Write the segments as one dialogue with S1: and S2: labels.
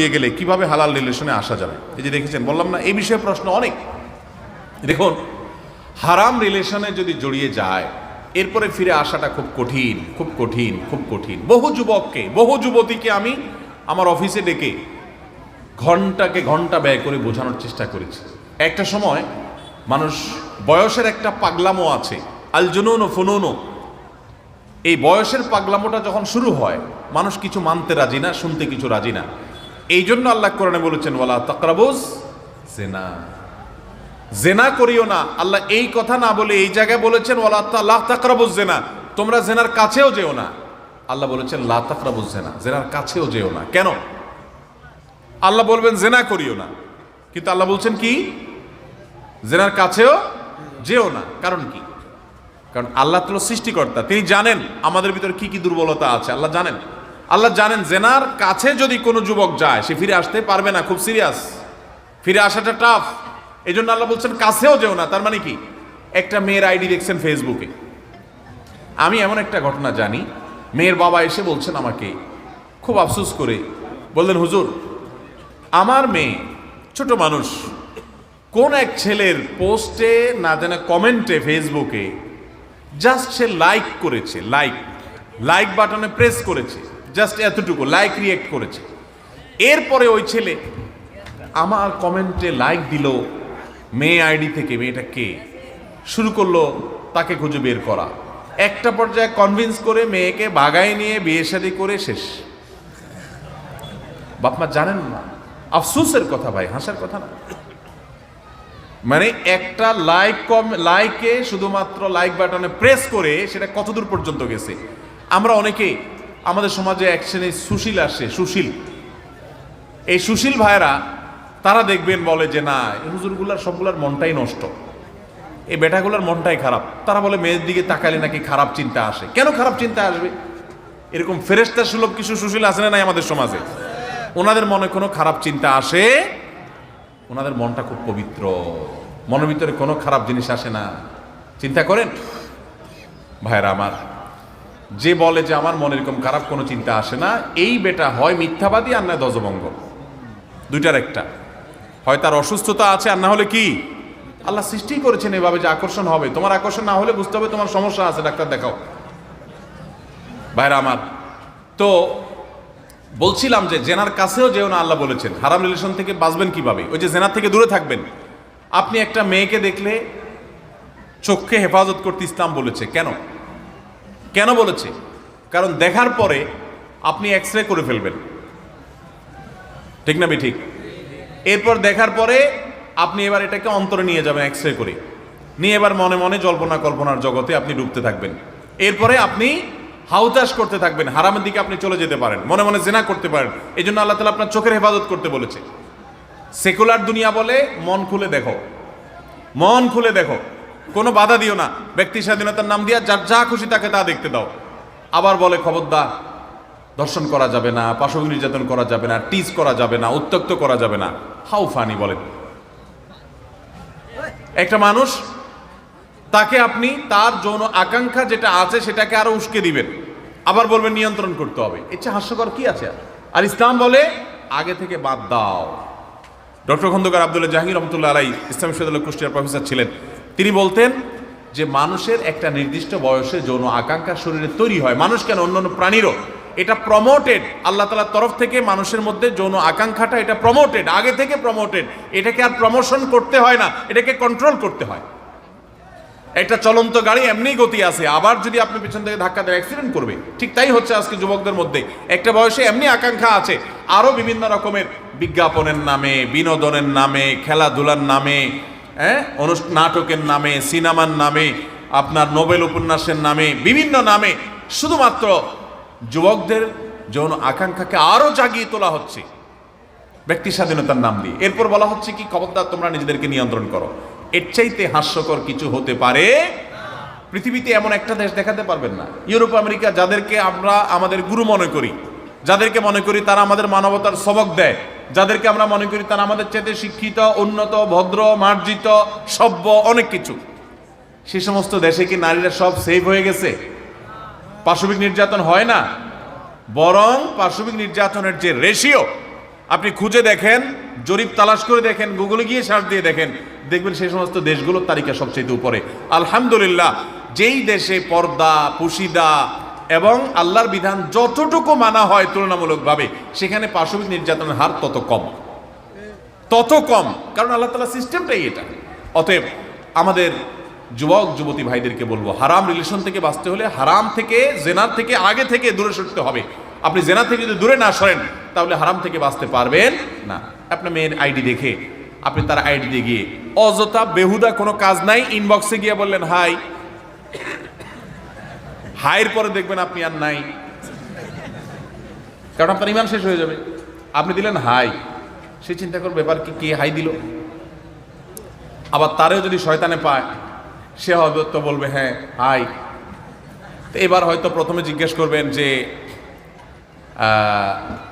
S1: দিয়ে গেলে কীভাবে হালাল রিলেশনে আসা যাবে? এই যে দেখেছেন, বললাম না, এই বিষয়ে প্রশ্ন অনেক। দেখুন, হারাম রিলেশনে যদি জড়িয়ে যায়, এরপরে ফিরে আসাটা খুব কঠিন খুব কঠিন খুব কঠিন। বহু যুবককে, বহু যুবতীকে আমি আমার অফিসে ডেকে ঘন্টাকে ঘণ্টা ব্যয় করে বোঝানোর চেষ্টা করেছি। একটা সময় মানুষ, বয়সের একটা পাগলামো আছে, আলজনুন ও ফুনুনও এই বয়সের পাগলামোটা যখন শুরু হয়, মানুষ কিছু মানতে রাজি না, শুনতে কিছু রাজি না। এই জন্য আল্লাহ কোরআনে বলেছেন, ওয়ালা তাকরাবুজ জেনা জেনা করিও না। আল্লাহ এই কথা না বলে এই জায়গায় বলেছেন, ওয়ালা লা তাকরাবুজ জেনা তোমরা জেনার কাছেও যেও না। আল্লাহ বলেছেন, লা তাকরাবুজ জেনা জেনার কাছেও যেও না। কেন? আল্লাহ বলবেন জেনা করিও না। কিন্তু আল্লাহ বলছেন কি? জেনার কাছেও যেও না। কারণ কি? কারণ আল্লাহ তো সৃষ্টিকর্তা। তিনি জানেন আমাদের ভিতরে কি কি দুর্বলতা আছে। আল্লাহ জানেন। আল্লাহ জানেন, জেনার কাছে যদি কোনো যুবক যায়, সে ফিরে আসতে পারবে না, খুব সিরিয়াস ফিরে আসাটা টাফ এই জন্য আল্লাহ বলছেন, কাছেও যেও না। তার মানে কি? একটা মেয়ের আইডি দেখছেন ফেসবুকে আমি এমন একটা ঘটনা জানি, মেয়ের বাবা এসে বলছেন আমাকে, খুব আফসুস করে, বললেন, হুজুর, আমার মেয়ে ছোট মানুষ, কোন এক ছেলের পোস্টে, না জানে কমেন্টে ফেসবুকে জাস্ট সে লাইক করেছে লাইক লাইক বাটনে প্রেস করেছে। জাস্ট এতটুকু লাইক রিয়েক্ট করেছে। এরপরে ওই ছেলে আমার কমেন্টে লাইক দিল মেয়ে আইডি থেকে, মেয়েটা কে? শুরু করল তাকে খুঁজে বের করা। একটা পর্যায়ে কনভিন্স করে মেয়েকে বাগায় নিয়ে বিয়ে শাদী করে শেষ। বাপমা জানেন না? আফসোসের কথা ভাই, হাসার কথা না। মানে একটা লাইক কম লাইকে শুধুমাত্র লাইক বাটনে প্রেস করে সেটা কতদূর পর্যন্ত গেছে? আমরা অনেকে আমাদের সমাজে এক শ্রেণির সুশীল আসে, সুশীল। এই সুশীল ভাইরা তারা দেখবেন বলে যে, না হুজুরগুলার সবগুলার মনটাই নষ্ট। এই বেটাগুলার মনটাই খারাপ। তারা বলে, মেয়ের দিকে তাকালে নাকি খারাপ চিন্তা আসে। কেন খারাপ চিন্তা আসবে? এরকম ফেরেস্তা সুলভ কিছু সুশীল আসে না নাই আমাদের সমাজে? ওনাদের মনে কোনো খারাপ চিন্তা আসে? ওনাদের মনটা খুব পবিত্র। মনের ভিতরে কোনো খারাপ জিনিস আসে না। চিন্তা করেন? ভাইরা আমার যে বলে যে আমার মনে এরকম খারাপ কোনো চিন্তা আসে না, এই বেটা হয় মিথ্যাবাদী আর না দজভঙ্গ দুইটার একটা। হয় তার অসুস্থতা আছে আর না হলে কি? আল্লাহ সৃষ্টি করেছেন এভাবে যে আকর্ষণ হবে। তোমার আকর্ষণ না হলে বুঝতে হবে তোমার সমস্যা আছে, ডাক্তার দেখাও। ভাইরা আমার, তো বলছিলাম যে জেনার কাছেও যেও না আল্লাহ বলেছেন। হারাম রিলেশন থেকে বাঁচবেন কীভাবে? ওই যে জেনার থেকে দূরে থাকবেন। আপনি একটা মেয়েকে দেখলে চোখকে হেফাজত করতে ইসলাম বলেছে। কেন? কেন বলেছে? কারণ দেখার পরে আপনি এক্স রে করে ফেলবেন। ঠিক না ঠিক এরপর দেখার পরে আপনি এবার এটাকে অন্তরে নিয়ে যাবেন এক্স রে করে। নিয়ে এবার মনে মনে জল্পনা কল্পনার জগতে আপনি ডুবতে থাকবেন। এরপরে আপনি হাউতাস করতে থাকবেন, হারামের দিকে আপনি চলে যেতে পারেন, মনে মনে জেনা করতে পারেন। এই জন্য আল্লাহ তালা আপনার চোখের হেফাজত করতে বলেছে। সেকুলার দুনিয়া বলে মন খুলে দেখো। মন খুলে দেখো। কোনো বাধা দিও না। ব্যক্তি স্বাধীনতার নাম দিয়া যার যা খুশি তাকে তা দেখতে দাও। আবার বলে, খবরদার, দর্শন করা যাবে না পাশবিক নির্যাতন করা যাবে না টিজ করা যাবে না উত্তক্ত করা যাবে না। হাউ ফানি বলেন একটা মানুষ, তাকে আপনি তার যৌন আকাঙ্ক্ষা যেটা আছে সেটাকে আরও উস্কে দিবেন। আবার বলবেন, নিয়ন্ত্রণ করতে হবে। ইচ্ছে হাস্যকর কি আছে আর? ইসলাম বলে, আগে থেকে বাদ দাও। ডক্টর খন্দকার আব্দুল্লাহ জাহাঙ্গীর রহমতুল্লাহ আলাই ইসলাম বিশ্ববিদ্যালয় কুষ্টিয়ার প্রফেসর ছিলেন। তিনি বলতেন যে মানুষের একটা নির্দিষ্ট বয়সে যৌন আকাঙ্ক্ষা শরীরে তৈরি হয়। মানুষ কেন অন্যান্য প্রাণীরও? এটা প্রমোটেড আল্লাহ তালার তরফ থেকে মানুষের মধ্যে যৌন আকাঙ্ক্ষাটা এটা প্রমোটেড আগে থেকে প্রমোটেড এটাকে আর প্রমোশন করতে হয় না। এটাকে কন্ট্রোল করতে হয়। একটা চলন্ত গাড়ি এমনি গতি আছে। আবার যদি আপনি পিছন থেকে ধাক্কা দেয় অ্যাক্সিডেন্ট করবে, ঠিক তাই হচ্ছে আজকে যুবকদের মধ্যে। একটা বয়সে এমনি আকাঙ্ক্ষা আছে। আরও বিভিন্ন রকমের বিজ্ঞাপনের নামে, বিনোদনের নামে, খেলাধুলার নামে হ্যাঁ? নাটকের নামে, সিনেমার নামে, আপনার নোবেল উপন্যাসের নামে, বিভিন্ন নামে, শুধুমাত্র যুবকদের যৌন আকাঙ্ক্ষাকে আরও জাগিয়ে তোলা হচ্ছে। ব্যক্তি স্বাধীনতার নাম দিয়ে। এরপর বলা হচ্ছে কি, খবরদার, তোমরা নিজেদেরকে নিয়ন্ত্রণ করো। এর চাইতে হাস্যকর কিছু হতে পারে, পৃথিবীতে এমন একটা দেশ দেখাতে পারবেন না। ইউরোপ, আমেরিকা, যাদেরকে আমরা, আমাদের গুরু মনে করি। যাদেরকে মনে করি, তারা আমাদের মানবতার সবক দেয়। যাদেরকে আমরা মনে করি তারা আমাদের চাইতে শিক্ষিত, উন্নত, ভদ্র, মার্জিত, সভ্য, অনেক কিছু। সে সমস্ত দেশে কি নারীরা সব সেভ হয়ে গেছে? পাশবিক নির্যাতন হয় না? বরং পাশবিক নির্যাতনের যে রেশিও আপনি খুঁজে দেখেন, জরিপ তালাশ করে দেখেন গুগলে গিয়ে সার্চ দিয়ে দেখেন, দেখবেন সেই সমস্ত দেশগুলোর তালিকা সবচেয়ে উপরে। আলহামদুলিল্লাহ, যেই দেশে পর্দা, পুশিদা এবং আল্লাহর বিধান যতটুকু মানা হয় তুলনামূলকভাবে, সেখানে পাশবিক নির্যাতনের হার তত কম। তত কম, কারণ আল্লাহ তালা সিস্টেমটাই এটা। অতএব আমাদের যুবক, যুবতী ভাইদেরকে বলব, হারাম রিলেশন থেকে বাঁচতে হলে হারাম থেকে, জেনার থেকে আগে থেকে দূরে সরতে হবে। আপনি জেনা থেকে যদি দূরে না সরেন, তাহলে হারাম থেকে বাঁচতে পারবেন না। আপনার মেয়ের আইডি দেখে, আপনি তার আইডি দিয়ে গিয়ে, অযথা বেহুদা কোনো কাজ নাই ইনবক্সে গিয়ে বললেন, হাই হাইয়ের পরে দেখবেন আপনি আর নাই। কারণ আপনার ইমান শেষ হয়ে যাবে। আপনি দিলেন হাই। সে চিন্তা করবে, এবার কি কে হাই দিল? আবার তারেও যদি শয়তানে পায়, সে হয়তো তো বলবে হ্যাঁ হাই। তো এবার হয়তো প্রথমে জিজ্ঞেস করবেন যে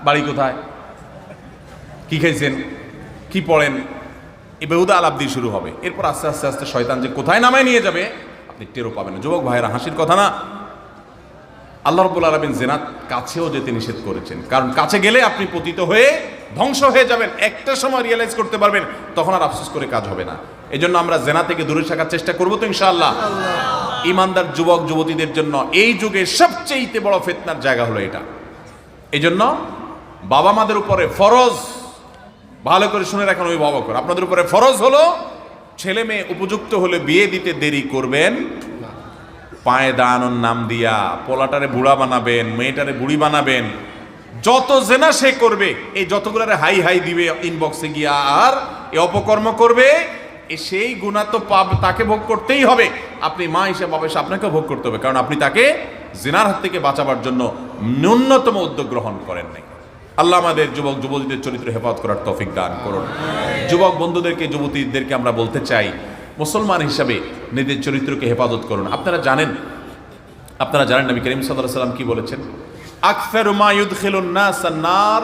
S1: বাড়ি কোথায়? কি খাইছেন? কি পড়েন? এই বেহুদা আলাপ দিয়ে শুরু হবে। এরপর আস্তে আস্তে আস্তে শয়তান যে কোথায় নামায় নিয়ে যাবে, আপনি টেরও পাবেন যুবক ভাইয়েরা, হাসির কথা না। আল্লাহ রব্বুল আলমিন জেনার কাছেও যেতে নিষেধ করেছেন। কারণ কাছে গেলে আপনি পতিত হয়ে ধ্বংস হয়ে যাবেন। একটা সময় রিয়েলাইজ করতে পারবেন তখন আর আফসোস করে কাজ হবে না। এই জন্য আমরা জেনা থেকে দূরে থাকার চেষ্টা করব তো ইনশাআল্লাহ। ইমানদার যুবক যুবতীদের জন্য এই যুগে সবচেয়ে বড় ফেতনার জায়গা হলো এটা। এই জন্য বাবা মাদের উপরে ফরজ ভালো করে শুনে রাখেন অভিভাবক আপনাদের উপরে ফরজ হলো ছেলে মেয়ে উপযুক্ত হলে বিয়ে দিতে দেরি করবেন পায়ে দাঁড়ানোর নাম দিয়া, পোলাটারে বুড়া বানাবেন, মেয়েটারে বুড়ি বানাবেন, যত জেনা সে করবে, এই যতগুলারে হাই হাই দিবে ইনবক্সে গিয়া, আর এ অপকর্ম করবে সেই গুণা তো পাব তাকে ভোগ করতেই হবে। আপনি মা হিসেবে বাবা হিসেবে আপনাকে ভোগ করতে হবে, কারণ আপনি তাকে জেনার হাত থেকে বাঁচাবার জন্য ন্যূনতম উদ্যোগ গ্রহণ করেন নাই। আল্লাহ আমাদের যুবক, যুবতীদের চরিত্র হেফাজত করার তৌফিক দান করুন। যুবক বন্ধুদেরকে, যুবতীদেরকে আমরা বলতে চাই মুসলমান হিসাবে নিজের চরিত্রকে হেফাজত করুন। আপনারা জানেন আপনারা জানেন নবী করিম সাল্লাল্লাহু সাল্লাম কি বলেছেন? আকসারু মা ইউদখিলুন নাস আন-নার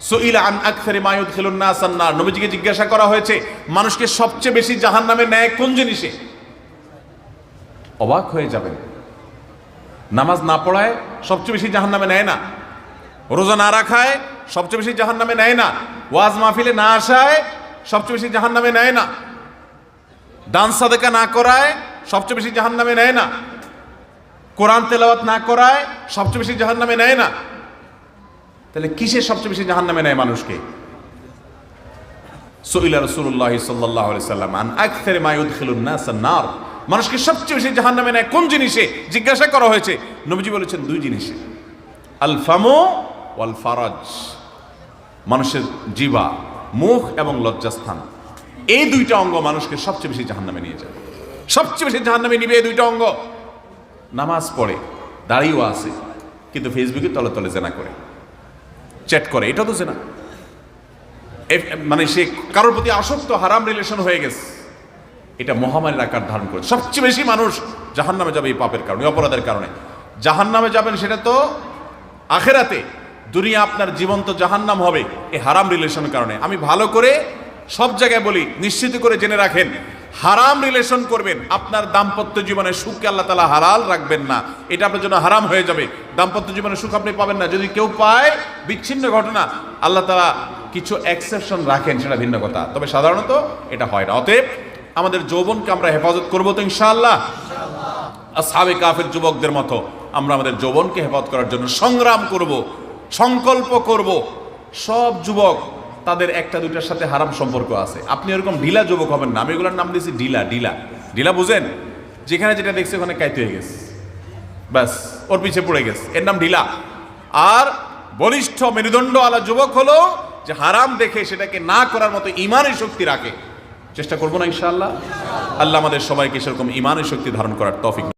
S1: সুইলা আন আকসারি মা ইউদখিলুন নাস আন-নার নবীজিকে জিজ্ঞাসা করা হয়েছে, মানুষকে সবচেয়ে বেশি জাহান্নামে নেয় কোন জিনিসে? অবাক হয়ে যাবেন। নামাজ না পড়ায় সবচেয়ে বেশি জাহান্নামে নেয় না। রোজা না রাখায় সবচেয়ে বেশি জাহান্নামে নেয় না। ওয়াজ মাহফিলে না আসায় সবচেয়ে বেশি জাহান্নামে নেয় না। দান সাদেকা না করায় সবচেয়ে বেশি জাহান্নামে নেয় না। কোরআন তেলাওয়াত না করায় সবচেয়ে বেশি জাহান্নামে নেয় না। তাহলে কিসের সবচেয়ে বেশি জাহান নামে নেয় মানুষকে? সইলা রসুল্লাহ সাল্লাহ সাল্লাম, আন আকসের মায়ুদ খিলুন নার। মানুষকে সবচেয়ে বেশি জাহান্নামে নেয় কোন জিনিসে? জিজ্ঞাসা করা হয়েছে। নবীজি বলেছেন দুই জিনিসে। আল ফামো ওয়াল ফারাজ। মানুষের জিবা, মুখ এবং লজ্জাস্থান। এই দুইটা অঙ্গ মানুষকে সবচেয়ে বেশি জাহান্নামে নিয়ে যায়। সবচেয়ে বেশি জাহান্নামে নিবে এই দুইটা অঙ্গ। নামাজ পড়ে, দাঁড়িয়েও আছে, কিন্তু ফেসবুকে তলে তলে জেনা করে, চ্যাট করে এটা তো জেনা। মানে সে কারোর প্রতি আসক্ত, হারাম রিলেশন হয়ে গেছে, এটা মহামারীর আকার ধারণ করে। সবচেয়ে বেশি মানুষ জাহান নামে যাবে এই পাপের কারণে, অপরাধের কারণে। জাহান নামে যাবেন সেটা তো আখেরাতে। দুনিয়া আপনার জীবন্ত জাহান্নাম হবে, এই হারাম রিলেশনের কারণে। আমি ভালো করে সব জায়গায় বলি, নিশ্চিত করে জেনে রাখেন, হারাম রিলেশন করবেন, আপনার দাম্পত্য জীবনে সুখকে আল্লাহ তালা হালাল রাখবেন না। এটা আপনার জন্য হারাম হয়ে যাবে। দাম্পত্য জীবনে সুখ আপনি পাবেন না। যদি কেউ পায়, বিচ্ছিন্ন ঘটনা, আল্লাহ তালা কিছু এক্সেপশন রাখেন, সেটা ভিন্ন কথা। তবে সাধারণত এটা হয় না। অতএব আমাদের যৌবনকে আমরা হেফাজত করব তো ইনশাআল্লাহ। সাবে কাফের যুবকদের মতো আমরা আমাদের যৌবনকে হেফাজত করার জন্য সংগ্রাম করব, সংকল্প করব। সব যুবক তাদের একটা দুইটার সাথে হারাম সম্পর্ক আছে। আপনি এরকম ঢিলা যুবক হবেন না। আমি এগুলোর নাম দিয়েছি ঢিলা ঢিলা। ঢিলা বুঝেন? যেখানে যেটা দেখছে ওখানে কাইতে হয়ে গেছে। ব্যাস, ওর পিছে পড়ে গেছে। এর নাম ঢিলা। আর বলিষ্ঠ মেরুদণ্ড আলা যুবক হলো যে হারাম দেখে সেটাকে না করার মতো ইমানের শক্তি রাখে। চেষ্টা করব না ইনশাআল্লাহ? আল্লাহ আমাদের সবাইকে সেরকম ইমানের শক্তি ধারণ করার তফিক